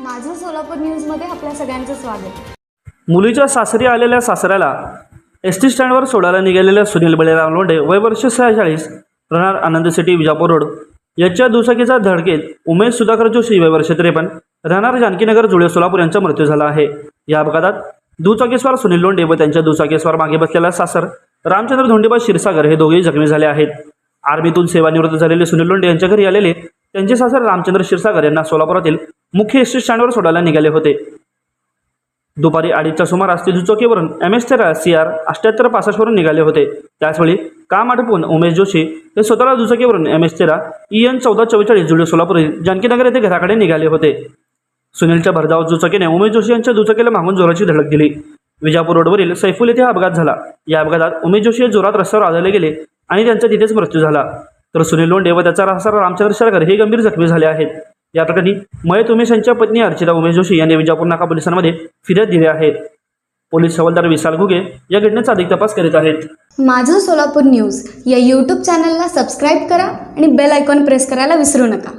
माझं सोलापूर न्यूजमध्ये आपल्या सगळ्यांचं स्वागत. मुलीच्या सासरी आलेल्या सासऱ्याला एस टी स्टँडवर सोडायला निघालेल्या सुनील बळीराम लोंढे वय वर्ष सहाचाळीस राहणार आनंद सिटी विजापूर रोड. याच्या दुचाकीचा धडकेत उमेश सुधाकर जोशी वय वर्ष त्रेपन्न राहणार जानकीनगर जुळे सोलापूर यांचा मृत्यू झाला आहे. या अपघातात दुचाकीस्वार सुनील लोंढे व त्यांच्या दुचाकीस्वार मागे बसलेला सासर रामचंद्र धोंडेबा क्षीरसागर हे दोघेही जखमी झाले आहेत. आर्मीतून सेवानिवृत्त झालेले सुनील लोंढे यांच्या घरी आलेले त्यांचे सासर रामचंद्र क्षीरसागर यांना सोलापुरातील मुख्य एस टी स्टँडवर सोडायला निघाले होते. दुपारी अडीचच्या सुमारास ते दुचकीवरून एम एस तेरा सी आर अष्ट्याहत्तर पासष्टवरून निघाले होते. त्याचवेळी काम आटपून उमेश जोशी हे स्वतःला दुचाकीवरून एम एस तेरा ई एन चौदा चव्वेचाळीस जुळे सोलापूर जानकीनगर येथे घराकडे निघाले होते. सुनीलच्या भरधाव दुचाकीने उमेश जोशी यांच्या दुचकीला मागून जोराची धडक दिली. विजापूर रोडवरील सैफुल येथे हा अपघात झाला. या अपघातात उमेश जोशी हे जोरात रस्त्यावर आदळले गेले आणि त्यांचा तिथेच मृत्यू झाला. तर सुनील लोंढे व त्याचा राहसार रामचंद्र शरकर हे गंभीर जखमी झाले आहेत. या प्रकरणी मयत उमेश यांच्या पत्नी अर्चिता उमेश जोशी यांनी विजापूर नाका पोलिसांमध्ये फिर्याद दिली आहे. पोलीस हवालदार विशाल घुगे या घटनेचा अधिक तपास करीत आहेत. माझं सोलापूर न्यूज या यूट्यूब चॅनलला सबस्क्राईब करा आणि बेल आयकॉन प्रेस करायला विसरू नका.